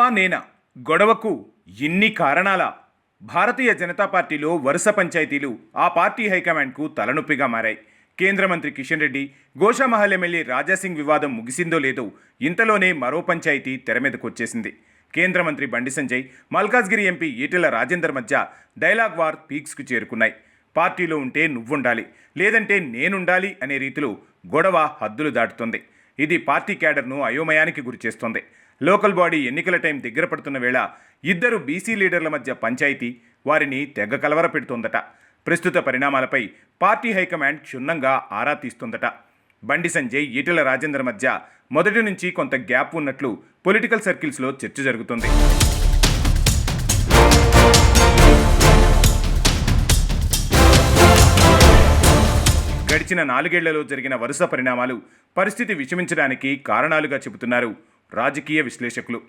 నువ్వా నేనా? గొడవకు ఇన్ని కారణాలా? భారతీయ జనతా పార్టీలో వరుస పంచాయతీలు ఆ పార్టీ హైకమాండ్కు తలనొప్పిగా మారాయి. కేంద్ర మంత్రి కిషన్ రెడ్డి గోషామహల్ ఎమ్మెల్యే రాజాసింగ్ వివాదం ముగిసిందో లేదో ఇంతలోనే మరో పంచాయతీ తెర మీదకు వచ్చేసింది. కేంద్ర మంత్రి బండి సంజయ్ మల్కాజ్గిరి ఎంపీ ఈటెల రాజేందర్ మధ్య డైలాగ్ వార్ పీక్స్కు చేరుకున్నాయి. పార్టీలో ఉంటే నువ్వుండాలి లేదంటే నేనుండాలి అనే రీతిలో గొడవ హద్దులు దాటుతుంది. ఇది పార్టీ క్యాడర్ను అయోమయానికి గురిచేస్తోంది. లోకల్ బాడీ ఎన్నికల టైం దగ్గర పడుతున్న వేళ ఇద్దరు బీసీ లీడర్ల మధ్య పంచాయతీ వారిని తెగ కలవర పెడుతోందట. ప్రస్తుత పరిణామాలపై పార్టీ హైకమాండ్ క్షుణ్ణంగా ఆరా తీస్తుందట. బండి సంజయ్ ఈటెల రాజేందర్ మధ్య మొదటి నుంచి కొంత గ్యాప్ ఉన్నట్లు పొలిటికల్ సర్కిల్స్లో చర్చ జరుగుతుంది. గడిచిన నాలుగేళ్ళలో జరిగిన వరుస పరిణామాలు పరిస్థితి విషమించడానికి కారణాలుగా చెబుతున్నారు. రాజకీయ విశ్లేషకులు.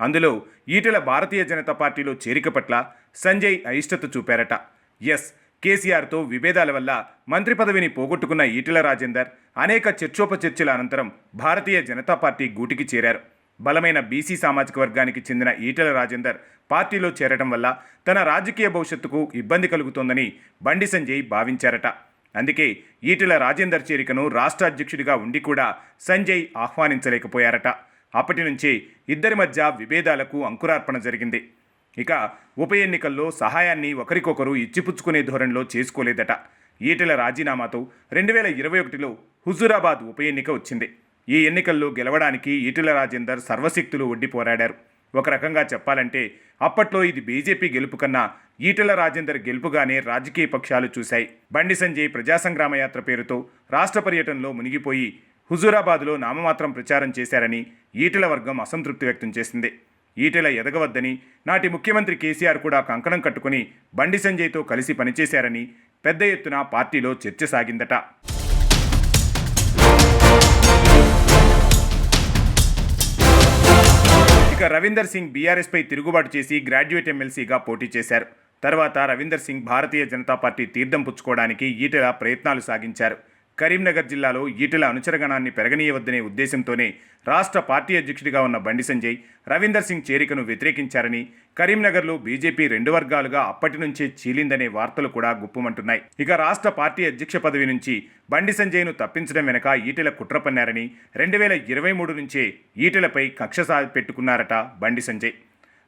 అందులో ఈటెల భారతీయ జనతా పార్టీలో చేరిక పట్ల సంజయ్ అయిష్టత చూపారట. ఎస్. కేసీఆర్తో విభేదాల వల్ల మంత్రి పదవిని పోగొట్టుకున్న ఈటెల రాజేందర్ అనేక చర్చోపచర్చల అనంతరం భారతీయ జనతా పార్టీ గూటికి చేరారు. బలమైన బీసీ సామాజిక వర్గానికి చెందిన ఈటెల రాజేందర్ పార్టీలో చేరడం వల్ల తన రాజకీయ భవిష్యత్తుకు ఇబ్బంది కలుగుతోందని బండి సంజయ్ భావించారట. అందుకే ఈటెల రాజేందర్ చేరికను రాష్ట్ర అధ్యక్షుడిగా ఉండి కూడా సంజయ్ ఆహ్వానించలేకపోయారట. అప్పటి నుంచే ఇద్దరి మధ్య విభేదాలకు అంకురార్పణ జరిగింది. ఇక ఉప ఎన్నికల్లో సహాయాన్ని ఒకరికొకరు ఇచ్చిపుచ్చుకునే ధోరణిలో చేసుకోలేదట. ఈటెల రాజీనామాతో రెండు వేల ఇరవై ఒకటిలో హుజూరాబాద్ ఉప ఎన్నిక వచ్చింది. ఈ ఎన్నికల్లో గెలవడానికి ఈటెల రాజేందర్ సర్వశక్తులు ఒడ్డి పోరాడారు. ఒక రకంగా చెప్పాలంటే అప్పట్లో ఇది బీజేపీ గెలుపు కన్నా ఈటెల రాజేందర్ గెలుపుగానే రాజకీయ పక్షాలు చూశాయి. బండి సంజయ్ ప్రజా సంగ్రామ యాత్ర పేరుతో రాష్ట్ర పర్యటనలో మునిగిపోయి హుజూరాబాద్లో నామమాత్రం ప్రచారం చేశారని ఈటెల వర్గం అసంతృప్తి వ్యక్తం చేసింది. ఈటెల ఎదగవద్దని నాటి ముఖ్యమంత్రి కేసీఆర్ కూడా కంకణం కట్టుకుని బండి సంజయ్తో కలిసి పనిచేశారని పెద్ద ఎత్తున పార్టీలో చర్చ సాగిందట. ఇక రవీందర్ సింగ్ బీఆర్ఎస్పై తిరుగుబాటు చేసి గ్రాడ్యుయేట్ ఎమ్మెల్సీగా పోటీ చేశారు. తర్వాత రవీందర్ సింగ్ భారతీయ జనతా పార్టీ తీర్థం పుచ్చుకోవడానికి ఈటెల ప్రయత్నాలు సాగించారు. కరీంనగర్ జిల్లాలో ఈటెల అనుచరగణాన్ని పెరగనీయవద్దనే ఉద్దేశంతోనే రాష్ట్ర పార్టీ అధ్యక్షుడిగా ఉన్న బండి సంజయ్ రవీందర్ సింగ్ చేరికను వ్యతిరేకించారని కరీంనగర్లో బీజేపీ రెండు వర్గాలుగా అప్పటి నుంచే చీలిందనే వార్తలు కూడా గుప్పమంటున్నాయి. ఇక రాష్ట్ర పార్టీ అధ్యక్ష పదవి నుంచి బండి సంజయ్ను తప్పించడం వెనక ఈటెల కుట్ర పన్నారని రెండు వేల ఇరవై మూడు నుంచే ఈటెలపై కక్ష సాధి పెట్టుకున్నారట బండి సంజయ్.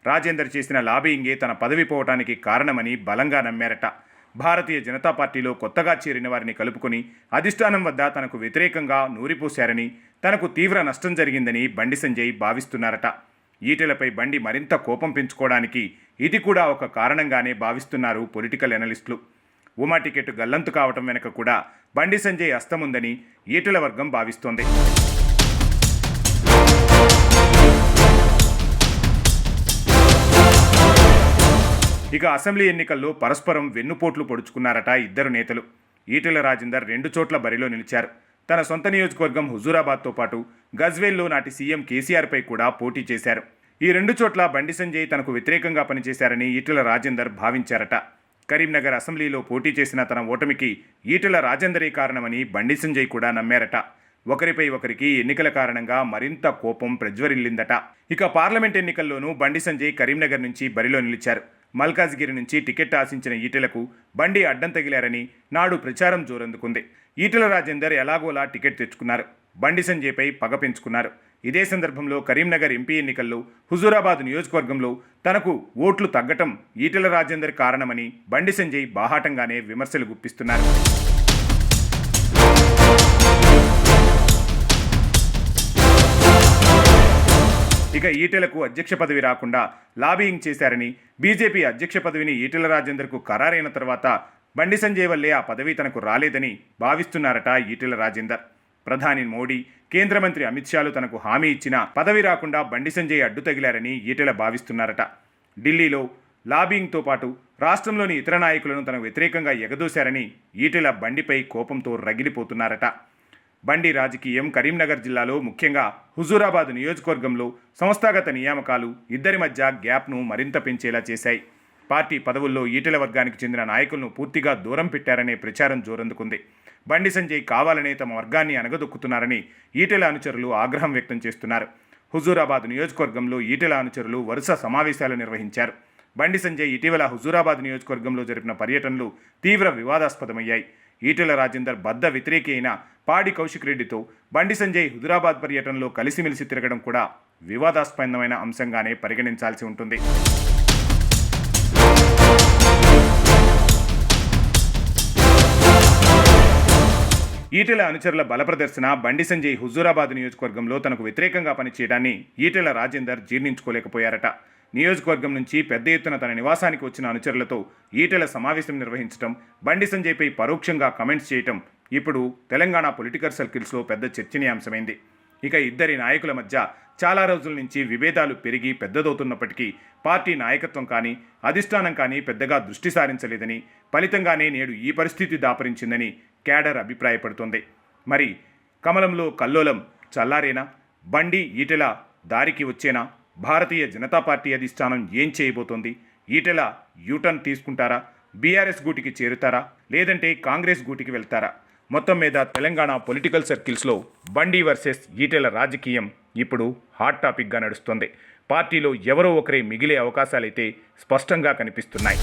రాజేందర్ చేసిన లాబీయింగే తన పదవి పోవటానికి కారణమని బలంగా నమ్మారట. భారతీయ జనతా పార్టీలో కొత్తగా చేరిన వారిని కలుపుకొని అధిష్టానం వద్ద తనకు వ్యతిరేకంగా నూరిపోశారని తనకు తీవ్ర నష్టం జరిగిందని బండి సంజయ్ భావిస్తున్నారట. ఈటెలపై బండి మరింత కోపం పెంచుకోవడానికి ఇది కూడా ఒక కారణంగానే భావిస్తున్నారు పొలిటికల్ ఎనలిస్టులు. ఉమా టికెట్ గల్లంతు కావటం వెనుక కూడా బండి సంజయ్ అస్తముందని ఈటెల వర్గం భావిస్తోంది. ఇక అసెంబ్లీ ఎన్నికల్లో పరస్పరం వెన్నుపోట్లు పొడుచుకున్నారట ఇద్దరు నేతలు. ఈటెల రాజేందర్ రెండు చోట్ల బరిలో నిలిచారు. తన సొంత నియోజకవర్గం హుజూరాబాద్తో పాటు గజ్వేల్లో నాటి సీఎం కేసీఆర్పై కూడా పోటీ చేశారు. ఈ రెండు చోట్ల బండి సంజయ్ తనకు వ్యతిరేకంగా పనిచేశారని ఈటెల రాజేందర్ భావించారట. కరీంనగర్ అసెంబ్లీలో పోటీ చేసిన తన ఓటమికి ఈటెల రాజేందరే కారణమని బండి సంజయ్ కూడా నమ్మారట. ఒకరిపై ఒకరికి ఎన్నికల కారణంగా మరింత కోపం ప్రజ్వరిల్లిందట. ఇక పార్లమెంట్ ఎన్నికల్లోనూ బండి సంజయ్ కరీంనగర్ నుంచి బరిలో నిలిచారు. మల్కాజ్గిరి నుంచి టికెట్ ఆశించిన ఈటెలకు బండి అడ్డం తగిలారని నాడు ప్రచారం జోరందుకుంది. ఈటెల రాజేందర్ ఎలాగోలా టికెట్ తెచ్చుకున్నారు. బండి సంజయ్పై పగ పెంచుకున్నారు. ఇదే సందర్భంలో కరీంనగర్ ఎంపీ ఎన్నికల్లో హుజూరాబాద్ నియోజకవర్గంలో తనకు ఓట్లు తగ్గటం ఈటెల రాజేందర్ కారణమని బండి సంజయ్ బాహాటంగానే విమర్శలు గుప్పిస్తున్నారు. ఇక ఈటెలకు అధ్యక్ష పదవి రాకుండా లాబీయింగ్ చేశారని బీజేపీ అధ్యక్ష పదవిని ఈటెల రాజేందర్కు ఖరారైన తర్వాత బండి సంజయ్ వల్లే ఆ పదవి తనకు రాలేదని భావిస్తున్నారట ఈటెల రాజేందర్. ప్రధాని మోడీ కేంద్ర మంత్రి అమిత్ షాలు తనకు హామీ ఇచ్చినా పదవి రాకుండా బండి సంజయ్ అడ్డు తగిలారని ఈటెల భావిస్తున్నారట. ఢిల్లీలో లాబింగ్తో పాటు రాష్ట్రంలోని ఇతర నాయకులను తనకు వ్యతిరేకంగా ఎగదూశారని ఈటెల బండిపై కోపంతో రగిలిపోతున్నారట. బండి రాజకీయం కరీంనగర్ జిల్లాలో ముఖ్యంగా హుజూరాబాద్ నియోజకవర్గంలో సంస్థాగత నియామకాలు ఇద్దరి మధ్య గ్యాప్ను మరింత పెంచేలా చేశాయి. పార్టీ పదవుల్లో ఈటెల వర్గానికి చెందిన నాయకులను పూర్తిగా దూరం పెట్టారనే ప్రచారం జోరందుకుంది. బండి సంజయ్ కావాలనే తమ వర్గాన్ని అనగదొక్కుతున్నారని ఈటెల అనుచరులు ఆగ్రహం వ్యక్తం చేస్తున్నారు. హుజూరాబాద్ నియోజకవర్గంలో ఈటెల అనుచరులు వరుస సమావేశాలు నిర్వహించారు. బండి సంజయ్ ఇటీవల హుజూరాబాద్ నియోజకవర్గంలో జరిపిన పర్యటనలు తీవ్ర వివాదాస్పదమయ్యాయి. ఈటెల రాజేందర్ బద్ద వ్యతిరేకి అయిన పాడి కౌశిక్ రెడ్డితో బండి సంజయ్ హుజూరాబాద్ పర్యటనలో కలిసిమెలిసి తిరగడం కూడా వివాదాస్పదమైన అంశంగానే పరిగణించాల్సి ఉంటుంది. ఈటెల అనుచరుల బలప్రదర్శన బండి సంజయ్ హుజూరాబాద్ నియోజకవర్గంలో తనకు వ్యతిరేకంగా పనిచేయడాన్ని ఈటెల రాజేందర్ జీర్ణించుకోలేకపోయారట. నియోజకవర్గం నుంచి పెద్ద ఎత్తున తన నివాసానికి వచ్చిన అనుచరులతో ఈటెల సమావేశం నిర్వహించడం బండి సంజయ్పై పరోక్షంగా కమెంట్స్ చేయటం ఇప్పుడు తెలంగాణ పొలిటికల్ సర్కిల్స్లో పెద్ద చర్చనీయాంశమైంది. ఇక ఇద్దరి నాయకుల మధ్య చాలా రోజుల నుంచి విభేదాలు పెరిగి పెద్దదవుతున్నప్పటికీ పార్టీ నాయకత్వం కానీ అధిష్టానం కానీ పెద్దగా దృష్టి సారించలేదని ఫలితంగానే నేడు ఈ పరిస్థితి దాపరించిందని క్యాడర్ అభిప్రాయపడుతోంది. మరి కమలంలో కల్లోలం చల్లారేనా? బండి ఈటెల దారికి వచ్చేనా? భారతీయ జనతా పార్టీ అధిష్టానం ఏం చేయబోతోంది? ఈటెల యూటర్న్ తీసుకుంటారా? బీఆర్ఎస్ గూటికి చేరుతారా? లేదంటే కాంగ్రెస్ గూటికి వెళ్తారా? మొత్తం మీద తెలంగాణ పొలిటికల్ సర్కిల్స్లో బండి వర్సెస్ ఈటెల రాజకీయం ఇప్పుడు హాట్ టాపిక్గా నడుస్తోంది. పార్టీలో ఎవరో ఒకరే మిగిలే అవకాశాలైతే స్పష్టంగా కనిపిస్తున్నాయి.